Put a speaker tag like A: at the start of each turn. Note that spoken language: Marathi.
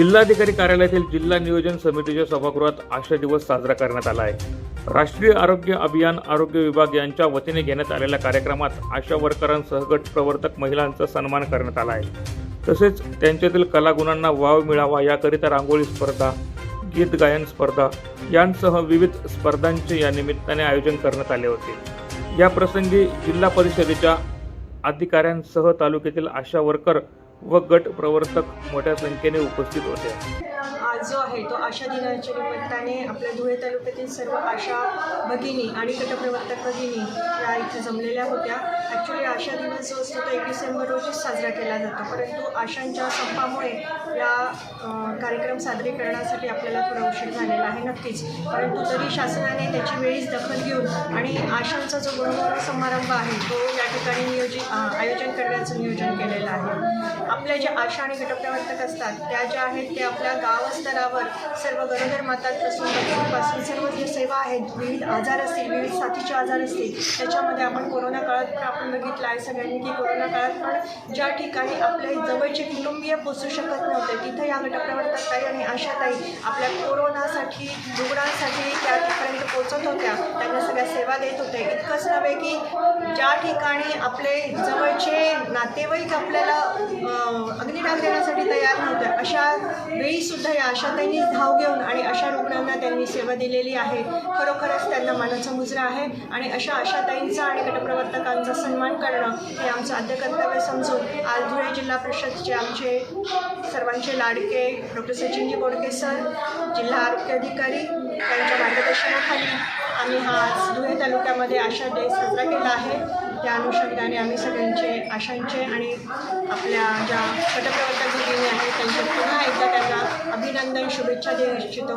A: जिल्हाधिकारी कार्यालयातील जिल्हा नियोजन समितीच्या सभागृहात आशा दिवस साजरा करण्यात आला आहे. राष्ट्रीय आरोग्य अभियान आरोग्य विभाग यांच्या वतीने घेण्यात आलेल्या कार्यक्रमात आशा वर्करांसह गट प्रवर्तक महिलांचा सन्मान करण्यात आला आहे. तसेच त्यांच्यातील कलागुणांना वाव मिळावा याकरिता रांगोळी स्पर्धा गीत गायन स्पर्धा यांसह विविध स्पर्धांचे या निमित्ताने आयोजन करण्यात आले होते. या प्रसंगी जिल्हा परिषदेच्या अधिकाऱ्यांसह तालुक्यातील आशा वर्कर व गट प्रवर्तक मोठ्या संख्येने उपस्थित होते.
B: आज जो आहे तो आशा दिनाच्या निमित्ताने आपल्या धुळे तालुक्यातील सर्व आशा भगिनी आणि गटप्रवर्तक भगिनी या इथे जमलेल्या होत्या. ॲक्च्युली आशा दिवस जो असतो तो एक डिसेंबर रोजीच साजरा केला जातो. परंतु आशांच्या संपामुळे या कार्यक्रम सादरीकरणासाठी आपल्याला थोडा उशीर झालेला आहे नक्कीच. परंतु तरी शासनाने त्याची वेळीच दखल घेऊन आणि आशांचा जो गुणगौरव समारंभ आहे तो ठिकाणी नियोजित आयोजन करण्याचं नियोजन केलेलं आहे. आपल्या ज्या आशा आणि घटप्रवर्तक असतात त्या ज्या आहेत ते आपल्या गावस्तरावर सर्व गरोदर मातांपासून बच्चूंपासून सर्व जे सेवा आहेत विविध आजार असतील विविध साथीचे आजार असतील त्याच्यामध्ये आपण कोरोना काळात पण आपण बघितलं आहे सगळ्यांनी की कोरोना काळात पण ज्या ठिकाणी आपले जवळचे कुटुंबीय पोचू शकत नव्हते तिथं या घटप्रवर्तक ताई आणि आशाताई आपल्या कोरोनासाठी रुग्णांसाठी त्या ठिकाणी आपल्या सेवा देत होते. इतकंच नव्हे की ज्या ठिकाणी आपले जवळचे नातेवाईक आपल्याला अग्निडाग देण्यासाठी तयार नव्हते अशा वेळी सुद्धा या आशाताईंनी धाव घेऊन आणि अशा त्यांनी सेवा दिलेली आहे. खरोखरच त्यांना मानाचा मुजरा आहे आणि अशा आशाताईंचा आणि गटप्रवर्तकांचा सन्मान करणं हे आमचं आद्य कर्तव्य समजून आज धुळे जिल्हा परिषदचे आमचे सर्वांचे लाडके डॉक्टर सचिनजी बोडके सर जिल्हा आरोग्य अधिकारी त्यांच्या मार्गदर्शनाखाली आम्ही हा आज धुळे तालुक्यामध्ये आशा डे साजरा केला आहे. त्या अनुषंगाने आम्ही सगळ्यांचे आशांचे आणि आपल्या ज्या गटप्रवर्तक भगिनी आहेत त्यांचे पुन्हा एकदा त्यांना अभिनंदन शुभेच्छा देऊ इच्छितो.